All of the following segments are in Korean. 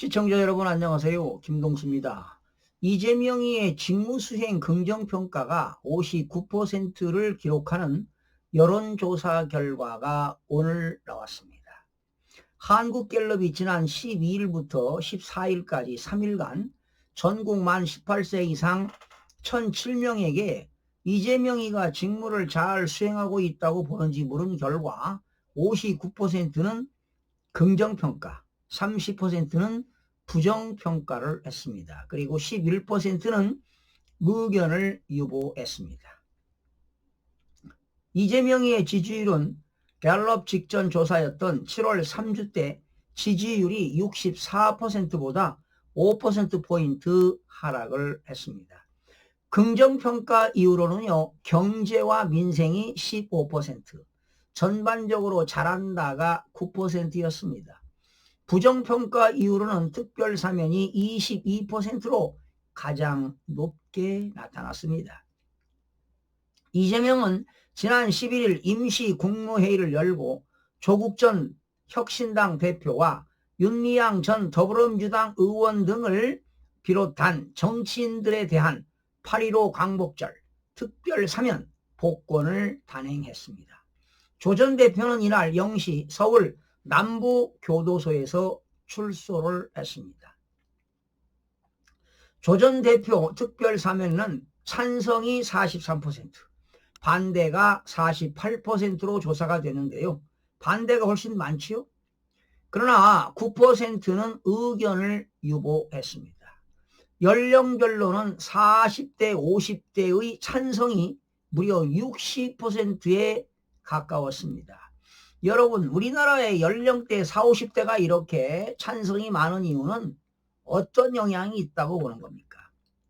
시청자 여러분 안녕하세요. 김동수입니다. 이재명이의 직무수행 긍정평가가 59%를 기록하는 여론조사 결과가 오늘 나왔습니다. 한국갤럽이 지난 12일부터 14일까지 3일간 전국 만 18세 이상 1007명에게 이재명이가 직무를 잘 수행하고 있다고 보는지 물은 결과 59%는 긍정평가, 30%는 부정평가를 했습니다. 그리고 11%는 의견을 유보했습니다. 이재명의 지지율은 갤럽 직전 조사였던 7월 3주 때 지지율이 64%보다 5%포인트 하락을 했습니다. 긍정평가 이후로는요, 경제와 민생이 15%, 전반적으로 잘한다가 9%였습니다. 부정평가 이후로는 특별 사면이 22%로 가장 높게 나타났습니다. 이재명은 지난 11일 임시 국무회의를 열고 조국 전 혁신당 대표와 윤미향 전 더불어민주당 의원 등을 비롯한 정치인들에 대한 8.15 광복절 특별 사면 복권을 단행했습니다. 조 전 대표는 이날 0시 서울 남부교도소에서 출소를 했습니다. 조전 대표 특별사면은 찬성이 43%, 반대가 48%로 조사가 되는데요. 반대가 훨씬 많지요? 그러나 9%는 의견을 유보했습니다. 연령별로는 40대, 50대의 찬성이 무려 60%에 가까웠습니다. 여러분, 우리나라의 연령대 40, 50대가 이렇게 찬성이 많은 이유는 어떤 영향이 있다고 보는 겁니까?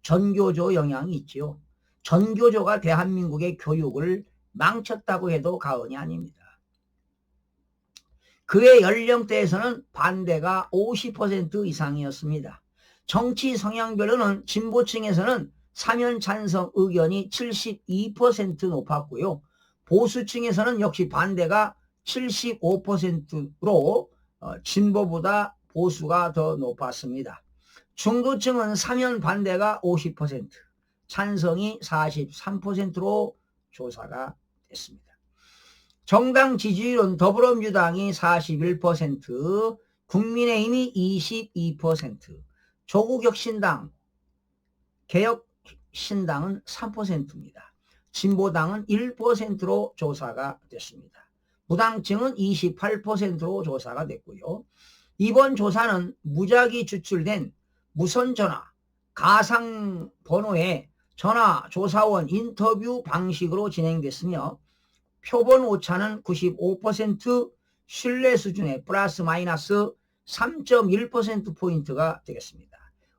전교조 영향이 있지요. 전교조가 대한민국의 교육을 망쳤다고 해도 과언이 아닙니다. 그의 연령대에서는 반대가 50% 이상이었습니다. 정치 성향별로는 진보층에서는 사면 찬성 의견이 72% 높았고요. 보수층에서는 역시 반대가 75%로 어, 진보보다 보수가 더 높았습니다. 중도층은 사면 반대가 50%, 찬성이 43%로 조사가 됐습니다. 정당 지지율은 더불어민주당이 41%, 국민의힘이 22%, 조국혁신당, 개혁신당은 3%입니다. 진보당은 1%로 조사가 됐습니다. 무당층은 28%로 조사가 됐고요. 이번 조사는 무작위 추출된 무선 전화, 가상 번호의 전화 조사원 인터뷰 방식으로 진행됐으며 표본 오차는 95% 신뢰 수준의 플러스 마이너스 3.1%포인트가 되겠습니다.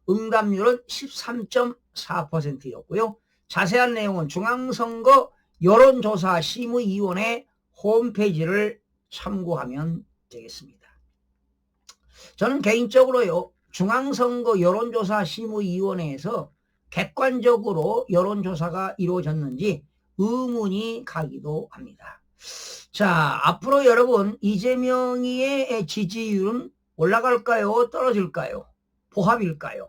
응답률은 13.4%였고요. 자세한 내용은 중앙선거 여론조사 심의위원회 홈페이지를 참고하면 되겠습니다. 저는 개인적으로요, 중앙선거 여론조사 심의위원회에서 객관적으로 여론조사가 이루어졌는지 의문이 가기도 합니다. 자, 앞으로 여러분, 이재명의 지지율은 올라갈까요? 떨어질까요? 보합일까요?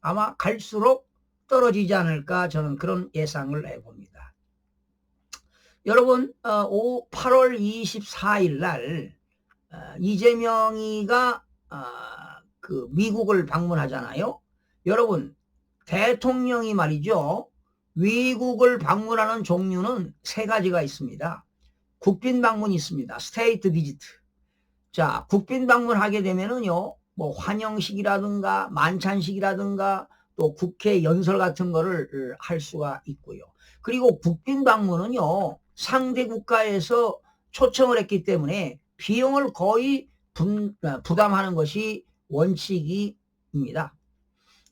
아마 갈수록 떨어지지 않을까 저는 그런 예상을 해봅니다. 여러분, 8월 24일 날 어, 이재명이가 어, 그 미국을 방문하잖아요. 여러분, 대통령이 말이죠. 외국을 방문하는 종류는 세 가지가 있습니다. 국빈 방문이 있습니다. 스테이트 비지트. 자, 국빈 방문하게 되면은요, 뭐 환영식이라든가 만찬식이라든가 또 국회 연설 같은 거를 할 수가 있고요. 그리고 국빈 방문은요, 상대 국가에서 초청을 했기 때문에 비용을 거의 분, 어, 부담하는 것이 원칙입니다.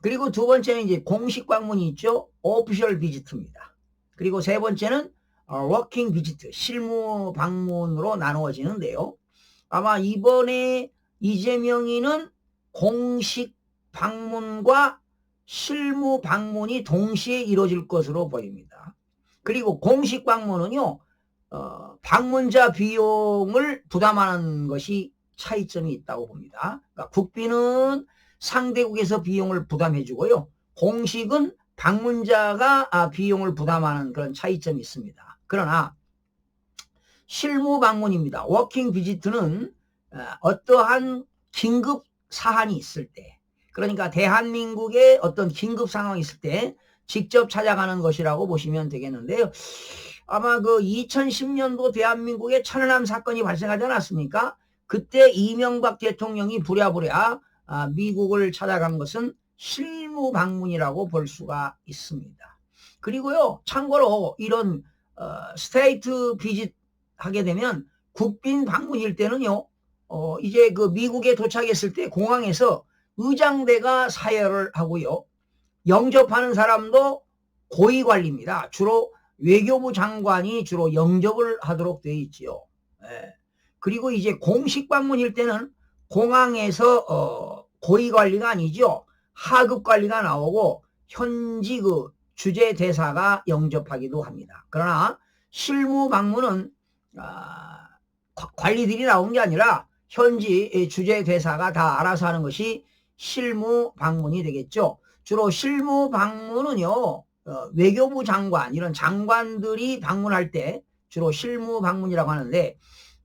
그리고 두 번째는 이제 공식 방문이 있죠. 오피셜 비지트입니다. 그리고 세 번째는 워킹 비지트, 실무 방문으로 나누어지는데요. 아마 이번에 이재명이는 공식 방문과 실무 방문이 동시에 이루어질 것으로 보입니다. 그리고 공식 방문은요, 어, 방문자 비용을 부담하는 것이 차이점이 있다고 봅니다. 그러니까 국비는 상대국에서 비용을 부담해 주고요. 공식은 방문자가 아, 비용을 부담하는 그런 차이점이 있습니다. 그러나 실무 방문입니다. 워킹 비지트는 어, 어떠한 긴급 사안이 있을 때 그러니까 대한민국의 어떤 긴급 상황이 있을 때 직접 찾아가는 것이라고 보시면 되겠는데요. 아마 그 2010년도 대한민국에 천안함 사건이 발생하지 않았습니까? 그때 이명박 대통령이 부랴부랴 아, 미국을 찾아간 것은 실무 방문이라고 볼 수가 있습니다. 그리고요, 참고로 이런 어, 스테이트 비짓 하게 되면 국빈 방문일 때는요, 어, 이제 그 미국에 도착했을 때 공항에서 의장대가 사열을 하고요. 영접하는 사람도 고위 관리입니다. 주로 외교부 장관이 주로 영접을 하도록 되어 있지요. 예. 그리고 이제 공식 방문일 때는 공항에서 어, 고위 관리가 아니죠. 하급 관리가 나오고 현지 그 주재 대사가 영접하기도 합니다. 그러나 실무 방문은 아, 관리들이 나온 게 아니라 현지 주재 대사가 다 알아서 하는 것이 실무 방문이 되겠죠. 주로 실무 방문은요, 어, 외교부 장관, 이런 장관들이 방문할 때 주로 실무 방문이라고 하는데,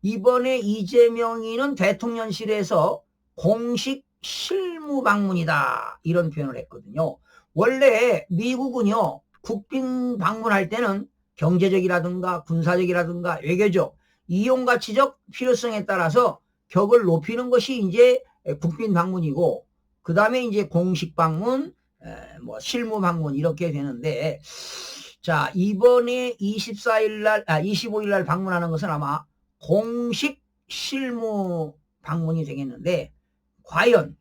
이번에 이재명이는 대통령실에서 공식 실무 방문이다. 이런 표현을 했거든요. 원래 미국은요, 국빈 방문할 때는 경제적이라든가 군사적이라든가 외교적, 이용 가치적 필요성에 따라서 격을 높이는 것이 이제 국빈 방문이고, 그 다음에 이제 공식 방문, 뭐 실무 방문 이렇게 되는데, 자, 이번에 24일 날, 아, 25일 날 방문하는 것은 아마 공식 실무 방문이 되겠는데, 과연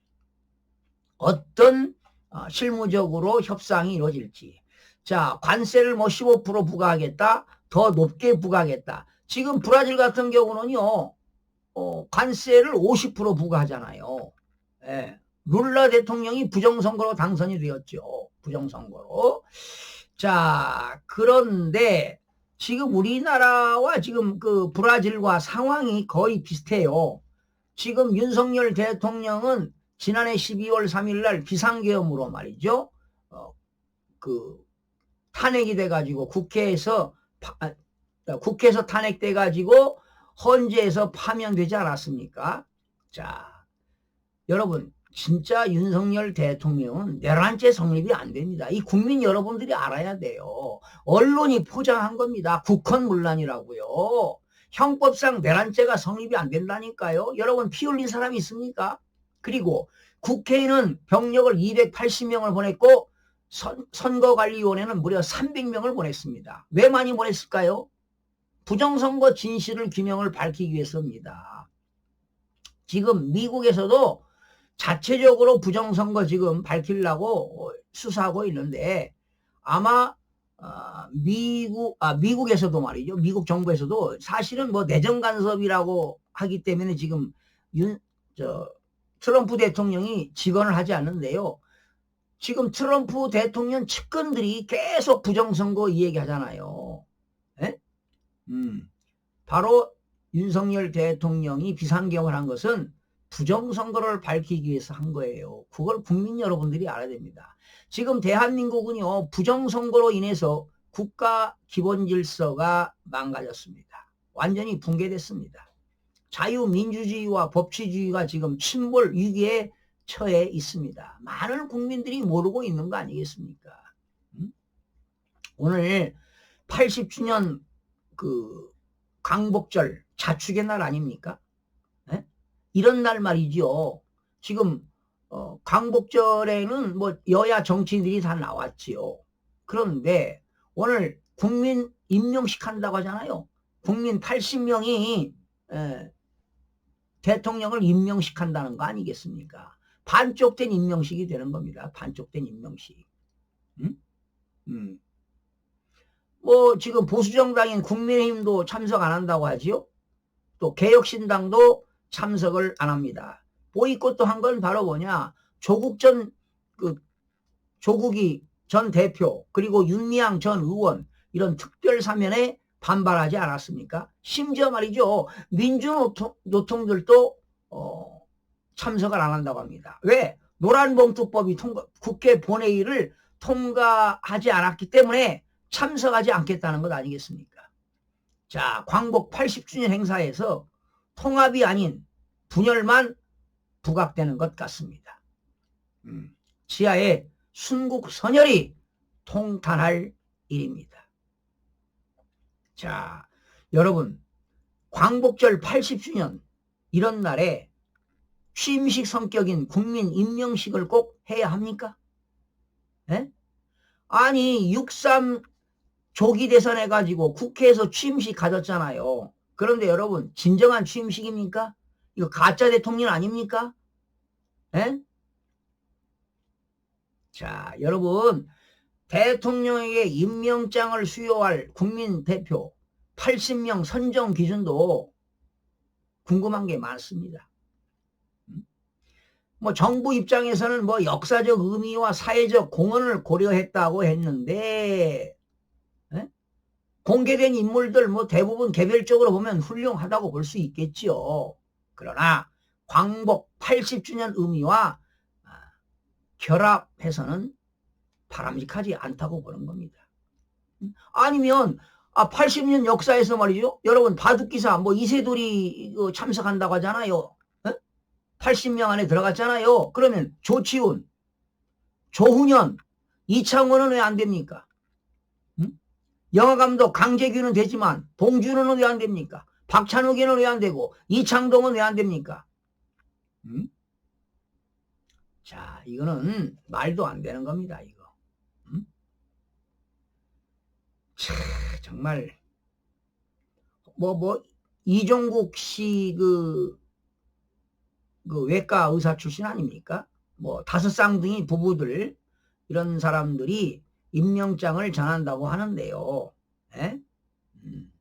어떤 어, 실무적으로 협상이 이루어질지. 자, 관세를 뭐 15% 부과하겠다, 더 높게 부과하겠다. 지금 브라질 같은 경우는요, 어, 관세를 50% 부과하잖아요. 예. 룰라 대통령이 부정선거로 당선이 되었죠. 부정선거로. 자, 그런데 지금 우리나라와 지금 그 브라질과 상황이 거의 비슷해요. 지금 윤석열 대통령은 지난해 12월 3일 날 비상계엄으로 말이죠. 어, 그 탄핵이 돼가지고 국회에서 파, 아, 국회에서 탄핵돼가지고 헌재에서 파면되지 않았습니까? 자, 여러분 진짜 윤석열 대통령은 내란죄 성립이 안 됩니다. 이 국민 여러분들이 알아야 돼요. 언론이 포장한 겁니다. 국헌문란이라고요. 형법상 내란죄가 성립이 안 된다니까요. 여러분 피 흘린 사람이 있습니까? 그리고 국회에는 병력을 280명을 보냈고 선, 선거관리위원회는 무려 300명을 보냈습니다. 왜 많이 보냈을까요? 부정선거 진실을 규명을 밝히기 위해서입니다. 지금 미국에서도 자체적으로 부정선거 지금 밝히려고 수사하고 있는데 아마 어, 미국 아 미국에서도 말이죠. 미국 정부에서도 사실은 뭐 내정 간섭이라고 하기 때문에 지금 윤 저 트럼프 대통령이 직언을 하지 않는데요. 지금 트럼프 대통령 측근들이 계속 부정선거 이 얘기 하잖아요. 에? 음. 바로 윤석열 대통령이 비상경을 한 것은 부정선거를 밝히기 위해서 한 거예요. 그걸 국민 여러분들이 알아야 됩니다. 지금 대한민국은요, 부정선거로 인해서 국가 기본 질서가 망가졌습니다. 완전히 붕괴됐습니다. 자유민주주의와 법치주의가 지금 침몰 위기에 처해 있습니다. 많은 국민들이 모르고 있는 거 아니겠습니까? 음? 오늘 80주년 그 강복절 자축의 날 아닙니까? 에? 이런 날 말이죠. 지금 어, 강복절에는 뭐 여야 정치인들이 다 나왔지요. 그런데 오늘 국민 임명식 한다고 하잖아요. 국민 80명이 에, 대통령을 임명식 한다는 거 아니겠습니까? 반쪽된 임명식이 되는 겁니다. 반쪽된 임명식. 음? 음. 뭐 지금 보수정당인 국민의힘도 참석 안 한다고 하지요. 또 개혁신당도 참석을 안 합니다. 보이콧도 한 건 바로 뭐냐? 조국 전, 그, 조국이 전 대표, 그리고 윤미향 전 의원, 이런 특별 사면에 반발하지 않았습니까? 심지어 말이죠. 민주노통들도 어, 참석을 안 한다고 합니다. 왜? 노란봉투법이 통과, 국회 본회의를 통과하지 않았기 때문에 참석하지 않겠다는 것 아니겠습니까? 자, 광복 80주년 행사에서 통합이 아닌 분열만 부각되는 것 같습니다. 음, 지하에 순국 선열이 통탄할 일입니다. 자, 여러분, 광복절 80주년 이런 날에 취임식 성격인 국민 임명식을 꼭 해야 합니까? 에? 아니, 63 조기 대선 해가지고 국회에서 취임식 가졌잖아요. 그런데 여러분, 진정한 취임식입니까? 이거 가짜 대통령 아닙니까? 에? 자, 여러분, 대통령에게 임명장을 수여할 국민 대표 80명 선정 기준도 궁금한 게 많습니다. 음? 뭐 정부 입장에서는 뭐 역사적 의미와 사회적 공헌을 고려했다고 했는데 에? 공개된 인물들 뭐 대부분 개별적으로 보면 훌륭하다고 볼 수 있겠지요. 그러나 광복 80주년 의미와 아, 결합해서는 바람직하지 않다고 보는 겁니다. 음? 아니면 아 80년 역사에서 말이죠. 여러분 바둑기사 뭐 이세돌이 참석한다고 하잖아요. 80명 안에 들어갔잖아요. 그러면 조치훈, 조훈현, 이창호는 왜 안 됩니까? 응? 영화감독 강재규는 되지만 봉준호는 왜 안 됩니까? 박찬욱이는 왜 안 되고 이창동은 왜 안 됩니까? 응? 자, 이거는 말도 안 되는 겁니다. 이거. 응? 차, 정말 뭐뭐 이종국 씨그 그 외과 의사 출신 아닙니까? 뭐 다섯 쌍둥이 부부들 이런 사람들이 임명장을 전한다고 하는데요. 에? 음.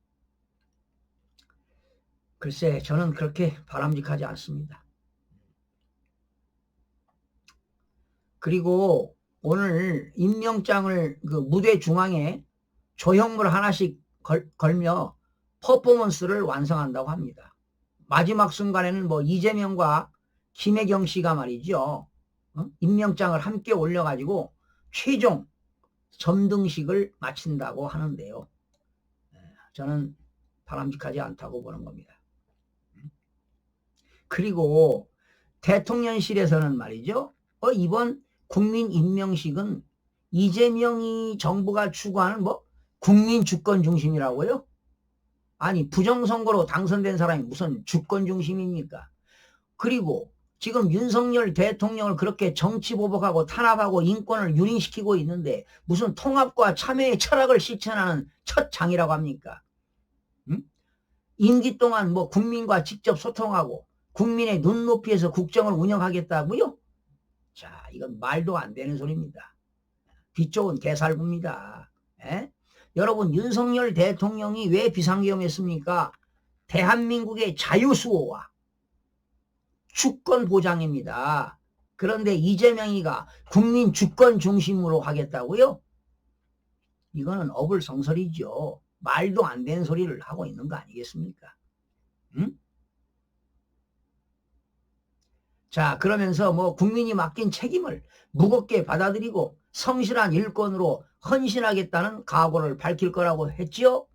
글쎄 저는 그렇게 바람직하지 않습니다. 그리고 오늘 임명장을 그 무대 중앙에 조형물 하나씩 걸, 걸며 퍼포먼스를 완성한다고 합니다. 마지막 순간에는 뭐 이재명과 김혜경 씨가 말이죠. 어? 임명장을 함께 올려가지고 최종 점등식을 마친다고 하는데요. 예, 저는 바람직하지 않다고 보는 겁니다. 그리고 대통령실에서는 말이죠. 어, 이번 국민 임명식은 이재명이 정부가 추구하는 뭐 국민 주권 중심이라고요? 아니 부정선거로 당선된 사람이 무슨 주권 중심입니까? 그리고 지금 윤석열 대통령을 그렇게 정치 보복하고 탄압하고 인권을 유린시키고 있는데 무슨 통합과 참여의 철학을 실천하는 첫 장이라고 합니까? 응? 임기 동안 뭐 국민과 직접 소통하고 국민의 눈높이에서 국정을 운영하겠다고요? 자, 이건 말도 안 되는 소리입니다. 뒤쪽은 개살구입니다. 에? 여러분 윤석열 대통령이 왜 비상계엄했습니까? 대한민국의 자유수호와 주권 보장입니다. 그런데 이재명이가 국민 주권 중심으로 하겠다고요? 이거는 어불성설이죠. 말도 안 되는 소리를 하고 있는 거 아니겠습니까? 응? 자, 그러면서 뭐 국민이 맡긴 책임을 무겁게 받아들이고 성실한 일꾼으로 헌신하겠다는 각오를 밝힐 거라고 했지요.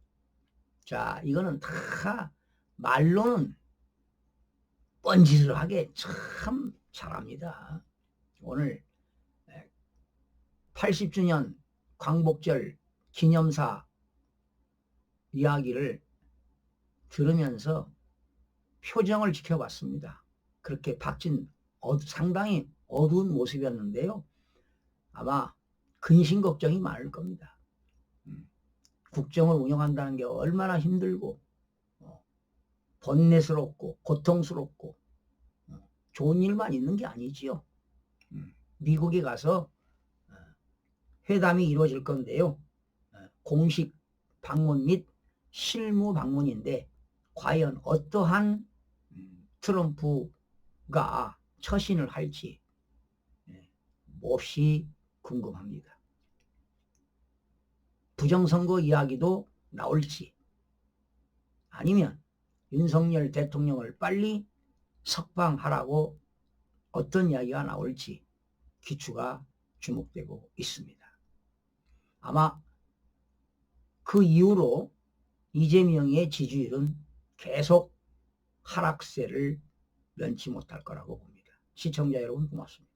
자, 이거는 다 말로는 뻔짓을하게 참 잘합니다. 오늘 80주년 광복절 기념사 이야기를 들으면서 표정을 지켜봤습니다. 그렇게 박진 어, 상당히 어두운 모습이었는데요. 아마 근심 걱정이 많을 겁니다. 음, 국정을 운영한다는 게 얼마나 힘들고 어, 번뇌스럽고 고통스럽고 어, 좋은 일만 있는 게 아니지요. 음, 미국에 가서 어, 회담이 이루어질 건데요. 공식 방문 및 실무 방문인데 과연 어떠한 음, 트럼프 가 처신을 할지 예, 몹시 궁금합니다. 부정선거 이야기도 나올지 아니면 윤석열 대통령을 빨리 석방하라고 어떤 이야기가 나올지 기추가 주목되고 있습니다. 아마 그 이후로 이재명의 지지율은 계속 하락세를 면치 못할 거라고 봅니다. 시청자 여러분 고맙습니다.